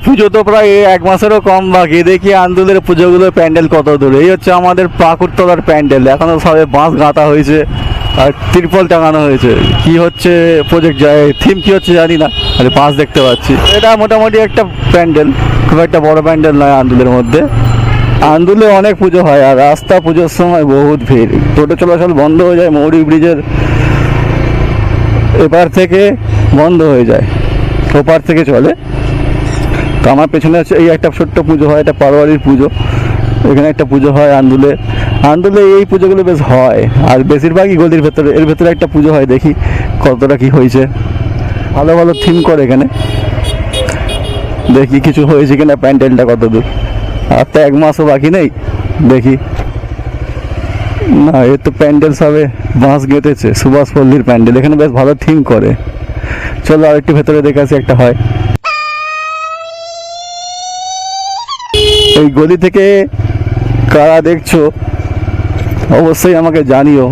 পুজো তো প্রায় এক মাসেরও কম বাকি। দেখি আন্দোলের পুজোগুলো প্যান্ডেল কত দূর। এই হচ্ছে আমাদের পাকুড়তলার প্যান্ডেল। এখনও সবে বাঁশ গাঁথা হয়েছে আর তিরপল টাঙানো হয়েছে। কি হচ্ছে প্রজেক্ট থিম কি হচ্ছে জানি না। আর বাঁশ দেখতে পাচ্ছি। এটা মোটামুটি একটা প্যান্ডেল। খুব একটা বড় প্যান্ডেল নয় আন্দোলের মধ্যে। আন্দোলে অনেক পুজো হয় আর রাস্তা পুজোর সময় বহুত ভিড়। টোটো চলাচল বন্ধ হয়ে যায়, মৌরি ব্রিজের এপার থেকে বন্ধ হয়ে যায়। ওপার থেকে চলে। তো আমার পেছনে আছে এই একটা ছোট্ট পুজো হয়, এটা পারোয়ারির পুজো। এখানে একটা পুজো হয় আন্দুলে। আন্দুলে এই পুজোগুলো বেশ হয়, আর বেশিরভাগই গলির ভেতরে, এর ভেতরে একটা পুজো হয়, দেখি কতটা কি হয়েছে। ভালো ভালো থিম করে এখানে। দেখি কিছু হয়েছে কিনা প্যান্ডেলটা কত দূর আর তো এক মাসও বাকি নেই, দেখি। না, এ তো প্যান্ডেল সবে বাঁশ গেঁথেছে, সুভাষ পল্লীর প্যান্ডেল, এখানে বেশ ভালো থিম করে। চলো আর একটু ভেতরে দেখে আসি একটা হয়। এই গলি থেকে কারা দেখছ, অবশ্যই আমাকে জানিও।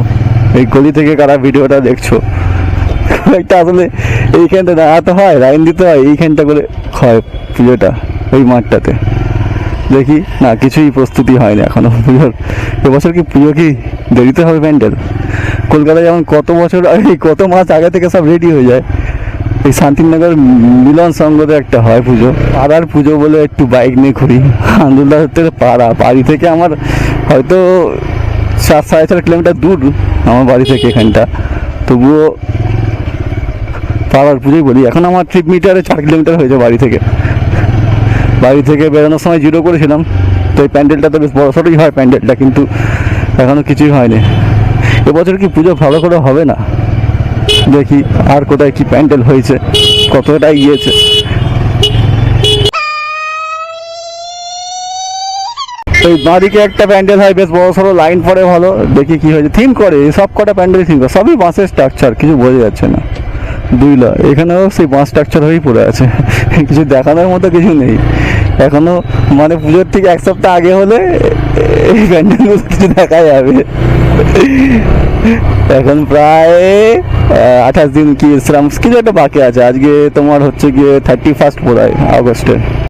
এই গলি থেকে কারা ভিডিওটা দেখছ। একটা আসলে এইখানটা দাঁড়াতে হয়, লাইন দিতে হয়, এইখানটা করে হয় পুজোটা, ওই মাঠটাতে। দেখি, না, কিছুই প্রস্তুতি হয়নি এখনও পুজোর। এবছর কি পুজো কি দেরিতে হবে প্যান্ডেল? কলকাতায় যেমন কত বছর কত মাস আগে থেকে সব রেডি হয়ে যায়। এই শান্তিনগর মিলন সংঘতে একটা হয় পুজো। পাড়ার পুজো বলে একটু বাইক নিয়ে ঘুরি। আন্দোলন হচ্ছে পাড়া। বাড়ি থেকে আমার হয়তো সাত, সাড়ে চার কিলোমিটার দূর আমার বাড়ি থেকে এখানটা। তবুও পাড়ার পুজোই বলি। এখন আমার ট্রিপ মিটারে চার কিলোমিটার হয়েছে বাড়ি থেকে। বাড়ি থেকে বেরোনোর সময় জিরো করেছিলাম। তো এই প্যান্ডেলটা তো বেশ বড় হয় প্যান্ডেলটা, কিন্তু এখনও কিছুই হয়নি। এবছর কি পুজো ভালো করে হবে না? দেখি আর কোথায় কি প্যান্ডেল হয়েছে কতটা গিয়েছে। ওই বাঁদিকে একটা প্যান্ডেল হয়, বেশ বড় সড়ো লাইন পড়ে ভালো, দেখি কি হয়েছে। থিম করে সব কটা প্যান্ডেল থিম করে, সবই বাঁশের স্ট্রাকচার কিছু বোঝা যাচ্ছে না। দুইলা এখানেও সেই বাঁশ স্ট্রাকচার হয়েই পড়ে আছে। কিছু দেখানোর মতো কিছু নেই। এখনও মানে পুজোর ঠিক এক সপ্তাহ আগে হলে এই প্যান্ডেলগুলো কিছু দেখা যাবে। এখন প্রায় আঠাশ দিন কি শ্রাম কিছু একটা বাকি আছে? আজকে তোমার হচ্ছে গিয়ে থার্টি ফার্স্ট বোধ হয়